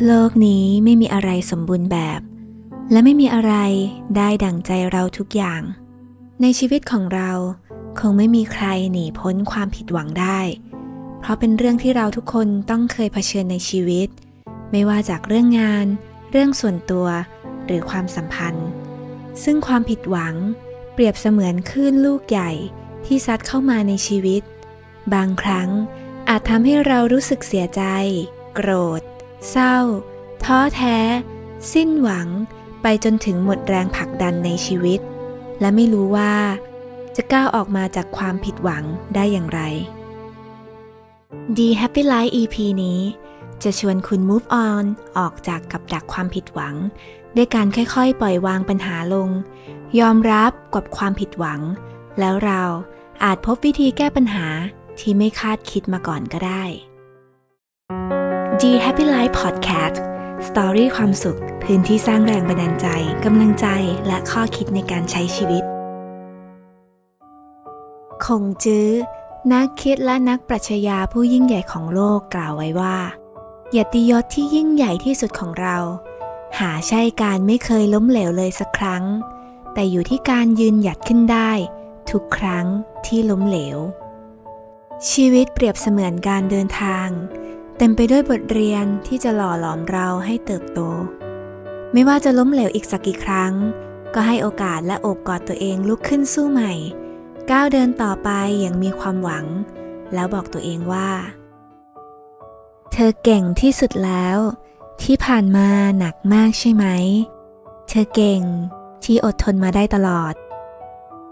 โลกนี้ไม่มีอะไรสมบูรณ์แบบ และไม่มีอะไรได้ดั่งใจเราทุกอย่าง ในชีวิตของเราคงไม่มีใครหนีพ้นความผิดหวังได้ เพราะเป็นเรื่องที่เราทุกคนต้องเคยเผชิญในชีวิต ไม่ว่าจากเรื่องงาน เรื่องส่วนตัว หรือความสัมพันธ์ ซึ่งความผิดหวัง เปรียบเสมือนคลื่นลูกใหญ่ที่ซัดเข้ามาในชีวิต บางครั้งอาจทำให้เรารู้สึกเสียใจ โกรธ เศร้า ท้อแท้ สิ้นหวัง ไปจนถึงหมดแรงผลักดันในชีวิต และไม่รู้ว่า จะก้าวออกมาจากความผิดหวังได้อย่างไร D Happy Life EP นี้ จะชวนคุณ move on ออกจากกับดักความผิดหวัง ด้วยการค่อยๆ ปล่อยวางปัญหาลง ยอมรับกับความผิดหวัง แล้วเราอาจพบวิธีแก้ปัญหาที่ไม่คาดคิดมาก่อนก็ได้ D Happy Life Podcast สตอรี่ความสุข พื้นที่สร้างแรงบันดาลใจ กำลังใจและข้อคิดในการใช้ชีวิต คงจื้อ นักคิดและนักปรัชญาผู้ยิ่งใหญ่ของโลกกล่าวไว้ว่าเยติยศที่ยิ่งใหญ่ที่สุดของเรา หาใช่การไม่เคยล้มเหลวเลยสักครั้ง แต่อยู่ที่การยืนหยัดขึ้นได้ ทุกครั้งที่ล้มเหลว ชีวิตเปรียบเสมือนการเดินทาง เต็มไปด้วยบทเรียนที่จะหล่อหลอมเราให้เติบโต ไม่ว่าจะล้มเหลวอีกสักกี่ครั้ง ก็ให้โอกาสและโอบกอดตัวเองลุกขึ้นสู้ใหม่ ก้าวเดินต่อไปอย่างมีความหวัง แล้วบอกตัวเองว่า เธอเก่งที่สุดแล้ว ที่ผ่านมาหนักมากใช่ไหม เธอเก่งที่อดทนมาได้ตลอด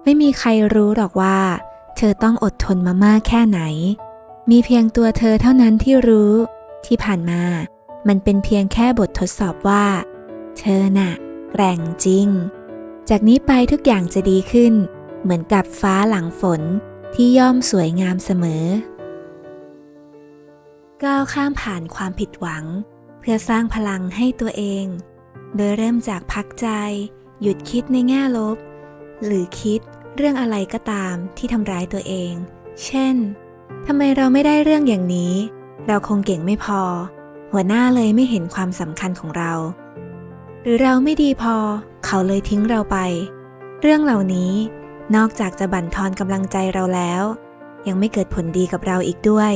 ไม่มีใครรู้หรอกว่า เธอต้องอดทนมามากแค่ไหน มีเพียงตัวเธอเท่านั้นที่รู้ ที่ผ่านมา มันเป็นเพียงแค่บททดสอบว่า เธอน่ะแกร่งจริง จากนี้ไปทุกอย่างจะดีขึ้น เหมือนกับฟ้าหลังฝนที่ย่อมสวยงามเสมอ ก้าวข้ามผ่านความผิดหวัง เพื่อสร้างพลังให้ตัวเอง โดยเริ่มจากพักใจ หยุดคิดในแง่ลบ หรือคิดเรื่องอะไรก็ตามที่ทำร้ายตัวเอง เช่น ทำไมเราไม่ได้เรื่องอย่างนี้ เราคงเก่งไม่พอ หัวหน้าเลยไม่เห็นความสำคัญของเรา หรือเราไม่ดีพอ เขาเลยทิ้งเราไป เรื่องเหล่านี้นอกจากจะบั่นทอนกำลังใจเราแล้ว ยังไม่เกิดผลดีกับเราอีกด้วย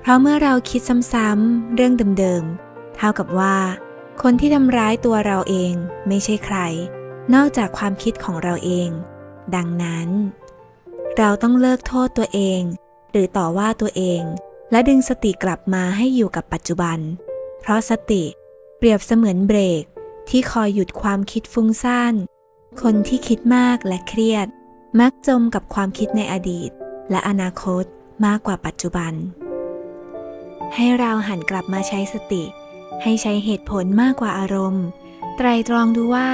เพราะเมื่อเราคิดซ้ำๆเรื่องเดิมๆ เท่ากับว่า คนที่ทำร้ายตัวเราเองไม่ใช่ใคร นอกจากความคิดของเราเอง ดังนั้น เราต้องเลิกโทษตัวเอง หรือต่อว่าตัวเอง และดึงสติกลับมาให้อยู่กับปัจจุบัน เพราะสติเปรียบเสมือนเบรก ที่คอยหยุดความคิดฟุ้งซ่าน คนที่คิดมากและเครียด มักจมกับความคิดในอดีต และอนาคตมากกว่าปัจจุบัน ให้เราหันกลับมาใช้สติ ให้ใช้เหตุผลมากกว่าอารมณ์ ไตรตรองดูว่า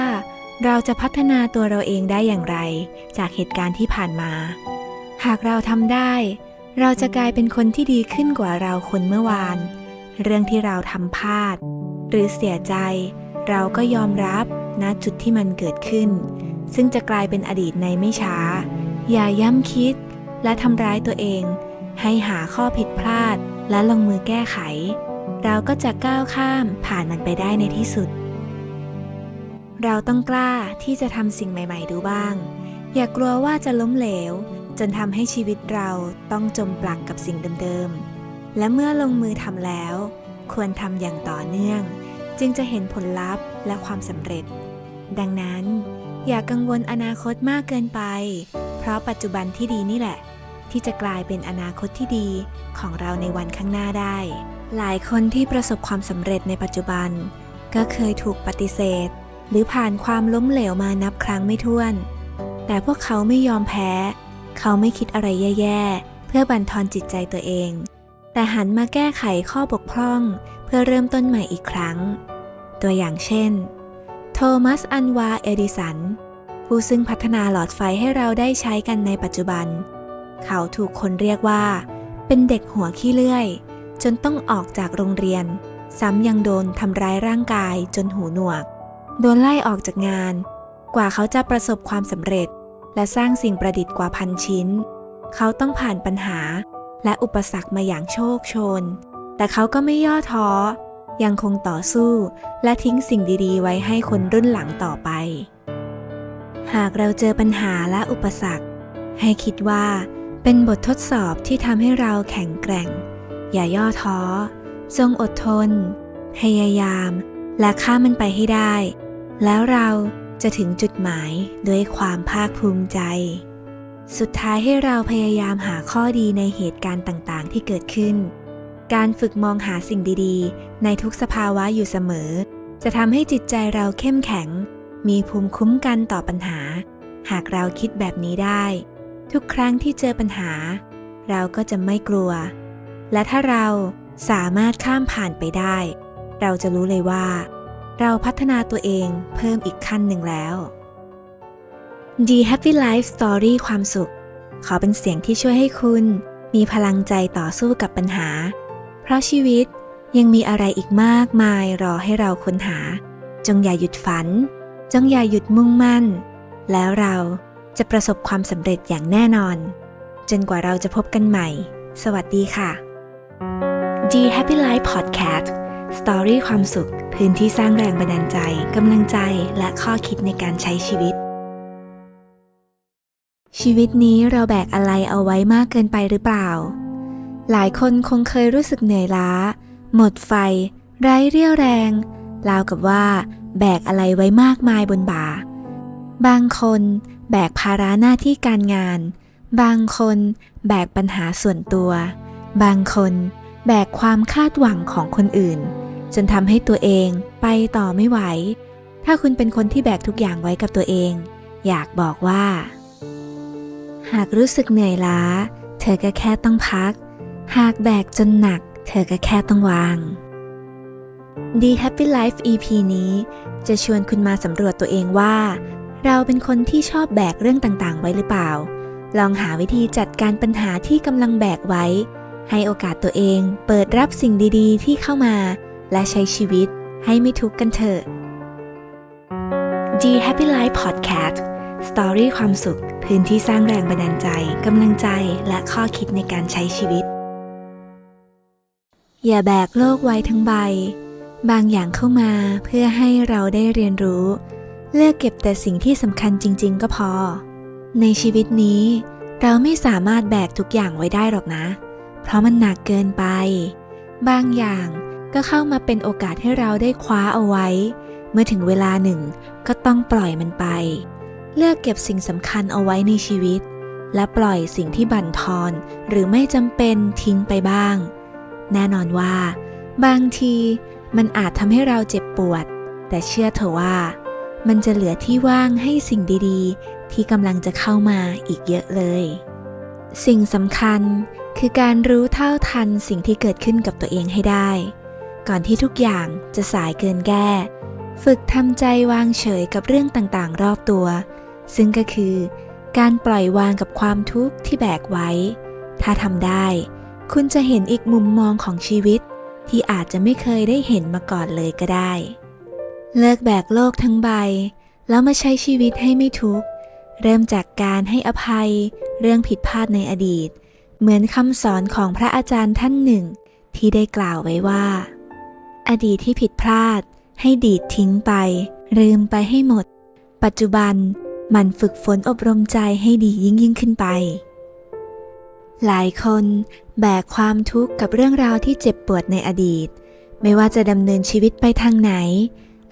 เราจะพัฒนาตัวเราเองได้อย่างไร จากเหตุการณ์ที่ผ่านมา หากเราทำได้ เราจะกลายเป็นคนที่ดีขึ้นกว่าเราคนเมื่อวาน เรื่องที่เราทำพลาด หรือเสียใจ เราก็ยอมรับณจุดที่มันเกิดขึ้น ซึ่งจะกลายเป็นอดีตในไม่ช้า อย่าย้ำคิด และทำร้ายตัวเอง ให้หาข้อผิดพลาด และลงมือแก้ไข เราก็จะก้าวข้ามผ่านมันไปได้ในที่สุด เราต้องกล้าที่จะทำสิ่งใหม่ ๆ ดูบ้าง อย่ากลัวว่าจะล้มเหลว จนทำให้ชีวิตเราต้องจมปลักกับสิ่งเดิมๆ และเมื่อลงมือทำแล้ว ควรทำอย่างต่อเนื่อง จึงจะเห็นผลลัพธ์และความสำเร็จ ดังนั้น อย่ากังวลอนาคตมากเกินไป เพราะปัจจุบันที่ดีนี่แหละ ที่จะกลายเป็นอนาคตที่ดีของเราในวันข้างหน้าได้ หลายคนที่ประสบความสำเร็จในปัจจุบัน ก็เคยถูกปฏิเสธ หรือผ่านความล้มเหลวมานับครั้งไม่ถ้วน แต่พวกเขาไม่ยอมแพ้ เขาไม่คิดอะไรแย่ๆ เพื่อบั่นทอนจิตใจตัวเอง แต่หันมาแก้ไขข้อบกพร่อง เพื่อเริ่มต้นใหม่อีกครั้ง ตัวอย่างเช่น โทมัส อันวา เอดิสัน ผู้ซึ่งพัฒนาหลอดไฟให้เราได้ใช้กันในปัจจุบัน เขาถูกคนเรียกว่า เป็นเด็กหัวขี้เลื่อย จนต้องออกจากโรงเรียน ซ้ำยังโดนทำร้ายร่างกายจนหูหนวก โดนไล่ออกจากงาน กว่าเขาจะประสบความสำเร็จ และสร้างสิ่งประดิษฐ์กว่าพันชิ้น เขาต้องผ่านปัญหาและอุปสรรคมาอย่างโชคชน แต่เขาก็ไม่ย่อท้อ ยังคงต่อสู้และทิ้งสิ่งดีๆ ไว้ให้คนรุ่นหลังต่อไป หากเราเจอปัญหาและอุปสรรค ให้คิดว่า เป็นบททดสอบที่ทำให้เราแข็งแกร่ง อย่าย่อท้อ จงอดทน พยายาม และข้ามมันไปให้ได้ แล้วเรา จะถึงจุดหมายด้วยความภาคภูมิใจ สุดท้ายให้เราพยายามหาข้อดีในเหตุการณ์ต่างๆ ที่เกิดขึ้น การฝึกมองหาสิ่งดีๆ ในทุกสภาวะอยู่เสมอ จะทำให้จิตใจเราเข้มแข็ง มีภูมิคุ้มกันต่อปัญหา หากเราคิดแบบนี้ได้ ทุกครั้งที่เจอปัญหา เราก็จะไม่กลัว และถ้าเราสามารถข้ามผ่านไปได้ เราจะรู้เลยว่า เราพัฒนาตัวเองเพิ่มอีกขั้นหนึ่งแล้ว The Happy Life Story ความสุข ขอเป็นเสียงที่ช่วยให้คุณ มีพลังใจต่อสู้กับปัญหา เพราะชีวิตยังมีอะไรอีกมากมายรอให้เราค้นหา จงอย่าหยุดฝัน จงอย่าหยุดมุ่งมั่น แล้วเราจะประสบความสำเร็จอย่างแน่นอน จนกว่าเราจะพบกันใหม่ สวัสดีค่ะ The Happy Life Podcast สตอรี่ความสุข พื้นที่สร้างแรงบันดาลใจ กำลังใจและข้อคิดในการใช้ชีวิต ชีวิตนี้เราแบกอะไรเอาไว้มากเกินไปหรือเปล่า หลายคนคงเคยรู้สึกเหนื่อยล้า หมดไฟ ไร้เรี่ยวแรง ราวกับว่า แบกอะไรไว้มากมายบนบ่า บางคนแบกภาระหน้าที่การงาน บางคนแบกปัญหาส่วนตัว บางคนแบกความคาดหวังของคนอื่น จนทำให้ตัวเองไปต่อไม่ไหว ถ้าคุณเป็นคนที่แบกทุกอย่างไว้กับตัวเอง อยากบอกว่า หากรู้สึกเหนื่อยล้า เธอก็แค่ต้องพัก หากแบกจนหนัก เธอก็แค่ต้องวาง The Happy Life EP นี้ จะชวนคุณมาสำรวจตัวเองว่า เราเป็นคนที่ชอบแบกเรื่องต่างๆ ไว้หรือเปล่า ลองหาวิธีจัดการปัญหาที่กำลังแบกไว้ ให้โอกาสตัวเองเปิดรับสิ่งดีๆ ที่เข้ามา และใช้ชีวิตให้ไม่ทุกข์กันเถอะ The Happy Life Podcast สตอรี่ความสุข พื้นที่สร้างแรงบันดาลใจ กำลังใจและข้อคิดในการใช้ชีวิต อย่าแบกโลกไว้ทั้งใบ บางอย่างเข้ามาเพื่อให้เราได้เรียนรู้ เลือกเก็บแต่สิ่งที่สำคัญจริง ๆ ก็พอ ในชีวิตนี้ เราไม่สามารถแบกทุกอย่างไว้ได้หรอกนะ เพราะมันหนักเกินไป บางอย่าง ก็เข้ามาเป็นโอกาสให้เราได้คว้าเอาไว้ เมื่อถึงเวลาหนึ่งก็ต้องปล่อยมันไป เลือกเก็บสิ่งสำคัญเอาไว้ในชีวิต และปล่อยสิ่งที่บั่นทอนหรือไม่จำเป็นทิ้งไปบ้าง แน่นอนว่า บางทีมันอาจทำให้เราเจ็บปวด แต่เชื่อเถอะว่า มันจะเหลือที่ว่างให้สิ่งดีๆ ที่กำลังจะเข้ามาอีกเยอะเลย สิ่งสำคัญคือการรู้เท่าทันสิ่งที่เกิดขึ้นกับตัวเองให้ได้ ก่อนที่ทุกอย่างจะสายเกินแก้ ฝึกทำใจวางเฉยกับเรื่องต่างๆ รอบตัว ซึ่งก็คือ การปล่อยวางกับความทุกข์ที่แบกไว้ ถ้าทำได้ คุณจะเห็นอีกมุมมองของชีวิต ที่อาจจะไม่เคยได้เห็นมาก่อนเลยก็ได้ เลิกแบกโลกทั้งใบ แล้วมาใช้ชีวิตให้ไม่ทุกข์ เริ่มจากการให้อภัย เรื่องผิดพลาดในอดีต เหมือนคำสอนของพระอาจารย์ท่านหนึ่งที่ได้กล่าวไว้ว่า อดีตที่ผิดพลาด ให้ดีดทิ้งไป ลืมไปให้หมด ปัจจุบันมันฝึกฝนอบรมใจให้ดียิ่งยิ่งขึ้นไป หลายคนแบกความทุกข์กับเรื่องราวที่เจ็บปวดในอดีต ไม่ว่าจะดำเนินชีวิตไปทางไหน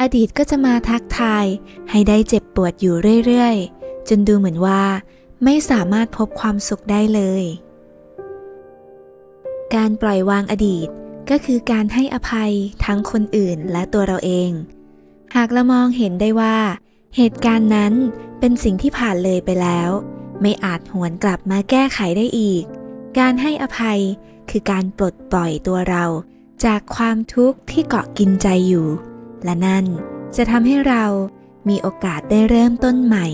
อดีตก็จะมาทักทาย ให้ได้เจ็บปวดอยู่เรื่อยๆ จนดูเหมือนว่า ไม่สามารถพบความสุขได้เลย การปล่อยวางอดีต ก็คือการให้อภัยทั้งคนอื่นและตัวเราเอง หากเรามองเห็นได้ว่า เหตุการณ์นั้นเป็นสิ่งที่ผ่านเลยไปแล้ว ไม่อาจหวนกลับมาแก้ไขได้อีก การให้อภัยคือการปลดปล่อยตัวเรา จากความทุกข์ที่เกาะกินใจอยู่ และนั่นจะทำให้เรามีโอกาสได้เริ่มต้นใหม่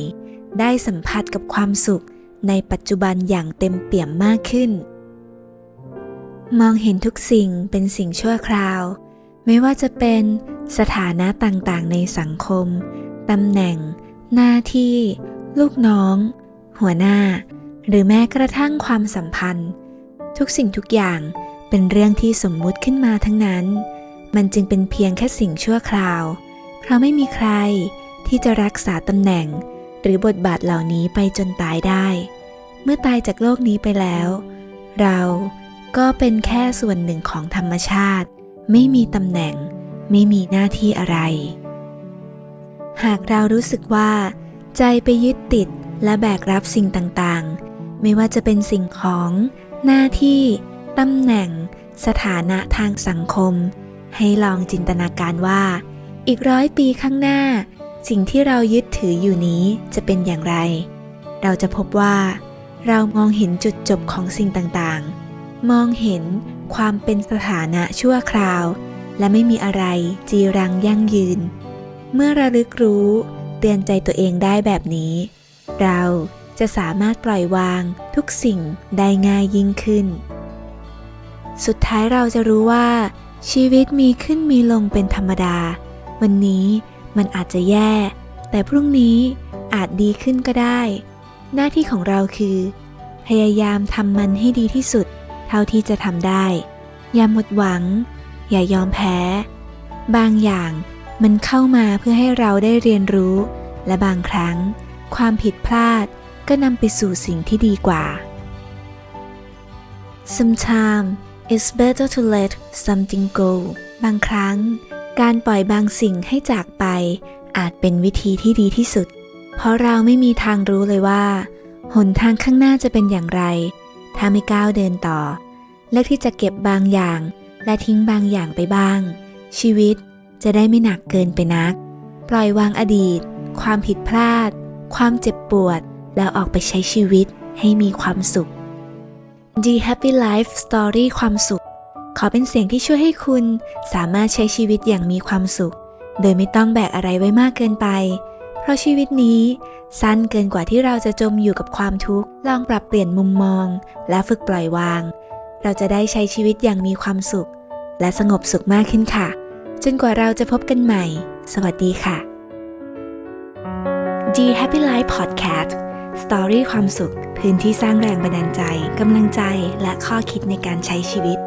ได้สัมผัสกับความสุขในปัจจุบันอย่างเต็มเปี่ยมมากขึ้น มองเห็นทุกสิ่งเป็นสิ่งชั่วคราว ไม่ว่าจะเป็นสถานะต่างๆ ในสังคม ตำแหน่ง หน้าที่ ลูกน้อง หัวหน้า หรือแม้กระทั่งความสัมพันธ์ ทุกสิ่งทุกอย่างเป็นเรื่องที่สมมุติขึ้นมาทั้งนั้น มันจึงเป็นเพียงแค่สิ่งชั่วคราว เพราะไม่มีใครที่จะรักษาตำแหน่ง หรือบทบาทเหล่านี้ไปจนตายได้ เมื่อตายจากโลกนี้ไปแล้ว เรา ก็เป็นแค่ส่วนหนึ่งของธรรมชาติ ไม่มีตำแหน่ง ไม่มีหน้าที่อะไร หากเรารู้สึกว่า ใจไปยึดติดและแบกรับสิ่งต่างๆ ไม่ว่าจะเป็นสิ่งของ หน้าที่ตำแหน่ง สถานะทางสังคม ให้ลองจินตนาการว่า อีกร้อยปีข้างหน้า สิ่งที่เรายึดถืออยู่นี้จะเป็นอย่างไร เราจะพบว่า เรามองเห็นจุดจบของสิ่งต่างๆ มองเห็นความเป็นสถานะชั่วคราว และไม่มีอะไรจีรังยั่งยืน เมื่อระลึกรู้เตือนใจตัวเองได้แบบนี้ เราจะสามารถปล่อยวางทุกสิ่งได้ง่ายยิ่งขึ้น สุดท้ายเราจะรู้ว่า ชีวิตมีขึ้นมีลงเป็นธรรมดา วันนี้มันอาจจะแย่ แต่พรุ่งนี้อาจดีขึ้นก็ได้ หน้าที่ของเราคือ พยายามทำมันให้ดีที่สุด เท่าที่จะทำได้ อย่าหมดหวัง อย่ายอมแพ้ บางอย่างมันเข้ามาเพื่อให้เราได้เรียนรู้ และบางครั้ง ความผิดพลาดก็นำไปสู่สิ่งที่ดีกว่า Sometimes it's better to let something go บางครั้ง การปล่อยบางสิ่งให้จากไป อาจเป็นวิธีที่ดีที่สุด เพราะเราไม่มีทางรู้เลยว่า หนทางข้างหน้าจะเป็นอย่างไร ถ้าไม่ก้าวเดินต่อ เลือกที่จะเก็บบางอย่าง และทิ้งบางอย่างไปบ้าง ชีวิตจะได้ไม่หนักเกินไปนัก ปล่อยวางอดีต ความผิดพลาด ความเจ็บปวด แล้วออกไปใช้ชีวิตให้มีความสุข The Happy Life Story ความสุข ขอเป็นเสียงที่ช่วยให้คุณสามารถใช้ชีวิตอย่างมีความสุข โดยไม่ต้องแบกอะไรไว้มากเกินไป ราะชีวิตนี้สั้นเกินกว่าที่เราจะจมอยู่กับความทุกข์ ลองปรับเปลี่ยนมุมมอง และฝึกปล่อยวาง เราจะได้ใช้ชีวิตอย่างมีความสุข และสงบสุขมากขึ้นค่ะ จนกว่าเราจะพบกันใหม่ สวัสดีค่ะ The Happy Life Podcast สตอรี่ความสุข พื้นที่สร้างแรงบันดาลใจ กำลังใจ และข้อคิดในการใช้ชีวิต